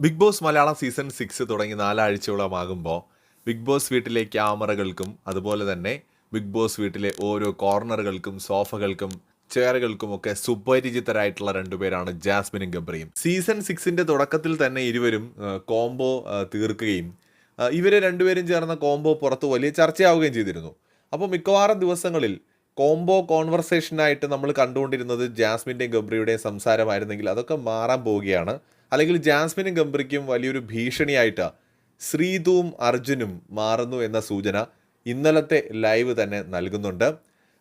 Bigg Boss Malayalam season six തുടങ്ങി നാലാഴ്ചയോളമാകുമ്പോൾ big boss വീട്ടിലെ ക്യാമറകൾക്കും അതുപോലെ തന്നെ ബിഗ് ബോസ് വീട്ടിലെ ഓരോ കോർണറുകൾക്കും സോഫകൾക്കും ചെയറുകൾക്കും ഒക്കെ സുപരിചിതരായിട്ടുള്ള രണ്ടുപേരാണ് ജാസ്മിനും ഗബ്രിയും. സീസൺ സിക്സിന്റെ തുടക്കത്തിൽ തന്നെ ഇരുവരും കോംബോ തീർക്കുകയും ഇവരെ രണ്ടുപേരും ചേർന്ന കോംബോ പുറത്ത് വലിയ ചർച്ചയാവുകയും ചെയ്തിരുന്നു. അപ്പോൾ മിക്കവാറും ദിവസങ്ങളിൽ കോംബോ കോൺവെർസേഷനായിട്ട് നമ്മൾ കണ്ടുകൊണ്ടിരുന്നത് ജാസ്മിന്റെയും ഗബ്രിയുടെയും സംസാരമായിരുന്നെങ്കിൽ അതൊക്കെ മാറാൻ പോവുകയാണ്. അല്ലെങ്കിൽ ജാസ്മിനും ഗംബ്രിക്കും വലിയൊരു ഭീഷണിയായിട്ട് ശ്രീതുവും അർജുനും മാറുന്നു എന്ന സൂചന ഇന്നലത്തെ ലൈവ് തന്നെ നൽകുന്നുണ്ട്.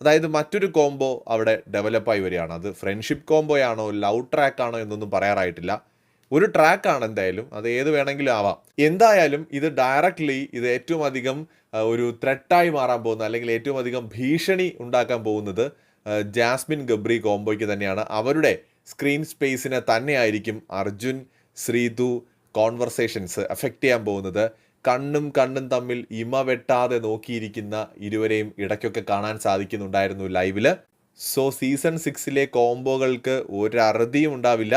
അതായത് മറ്റൊരു കോംബോ അവിടെ ഡെവലപ്പായി വരികയാണ്. അത് ഫ്രണ്ട്ഷിപ്പ് കോംബോയാണോ ലവ് ട്രാക്കാണോ എന്നൊന്നും പറയാറായിട്ടില്ല. ഒരു ട്രാക്കാണ് എന്തായാലും. അത് ഏത് വേണമെങ്കിലും ആവാം. എന്തായാലും ഇത് ഡയറക്റ്റ്ലി ഇത് ഏറ്റവും അധികം ഒരു ത്രെട്ടായി മാറാൻ പോകുന്ന അല്ലെങ്കിൽ ഏറ്റവും അധികം ഭീഷണി ഉണ്ടാക്കാൻ പോകുന്നത് ജാസ്മിൻ ഗബ്രി കോംബോയ്ക്ക് തന്നെയാണ്. അവരുടെ സ്ക്രീൻ സ്പേസിനെ തന്നെയായിരിക്കും അർജുൻ ശ്രീതു കോൺവെർസേഷൻസ് എഫക്റ്റ് ചെയ്യാൻ പോകുന്നത്. കണ്ണും കണ്ണും തമ്മിൽ ഇമ വെട്ടാതെ നോക്കിയിരിക്കുന്ന ഇരുവരെയും ഇടയ്ക്കൊക്കെ കാണാൻ സാധിക്കുന്നുണ്ടായിരുന്നു ലൈവിൽ സോ സീസൺ സിക്സിലെ കോംബോകൾക്ക് ഒരറുതിയും ഉണ്ടാവില്ല.